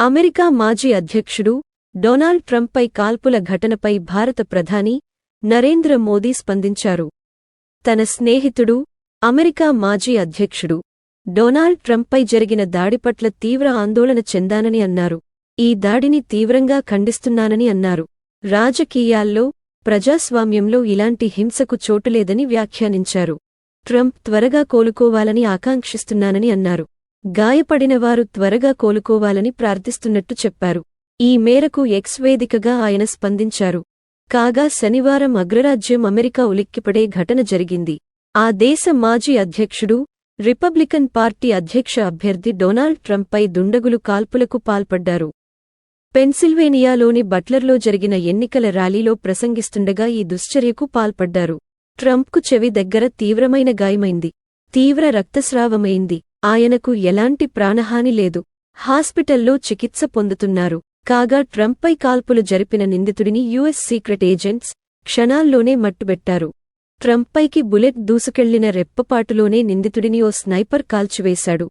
America మాజీ అధ్యక్షుడు Donald ట్రంప్పై కాల్పుల ఘటనపై భారత ప్రధాని నరేంద్ర మోదీ స్పందించారు. తన స్నేహితుడు అమెరికా మాజీ అధ్యక్షుడు డొనాల్డ్ ట్రంప్పై జరిగిన దాడి పట్ల తీవ్ర ఆందోళన చెందానని అన్నారు. ఈ దాడిని తీవ్రంగా ఖండిస్తున్నానని అన్నారు. రాజకీయాల్లో ప్రజాస్వామ్యంలో ఇలాంటి హింసకు చోటులేదని వ్యాఖ్యానించారు. ట్రంప్ త్వరగా కోలుకోవాలని ఆకాంక్షిస్తున్నానని అన్నారు. గాయపడినవారు త్వరగా కోలుకోవాలని ప్రార్థిస్తున్నట్టు చెప్పారు. ఈ మేరకు ఎక్స్ వేదికగా ఆయన స్పందించారు. కాగా శనివారం అగ్రరాజ్యం అమెరికా ఉలిక్కిపడే ఘటన జరిగింది. ఆ దేశ మాజీ అధ్యక్షుడు రిపబ్లికన్ పార్టీ అధ్యక్ష అభ్యర్థి డొనాల్డ్ ట్రంప్పై దుండగులు కాల్పులకు పాల్పడ్డారు. పెన్సిల్వేనియాలోని బట్లర్లో జరిగిన ఎన్నికల ర్యాలీలో ప్రసంగిస్తుండగా ఈ దుశ్చర్యకు పాల్పడ్డారు. ట్రంప్కు చెవి దగ్గర తీవ్రమైన గాయమైంది. తీవ్ర రక్తస్రావమైంది. ఆయనకు ఎలాంటి ప్రాణహాని లేదు. హాస్పిటల్లో చికిత్స పొందుతున్నారు. కాగా ట్రంప్పై కాల్పులు జరిపిన నిందితుడిని యుఎస్ సీక్రెట్ ఏజెంట్స్ క్షణాల్లోనే మట్టుబెట్టారు. ట్రంప్పైకి బుల్లెట్ దూసుకెళ్ళిన రెప్పపాటులోనే నిందితుడిని ఓ స్నైపర్ కాల్చివేశాడు.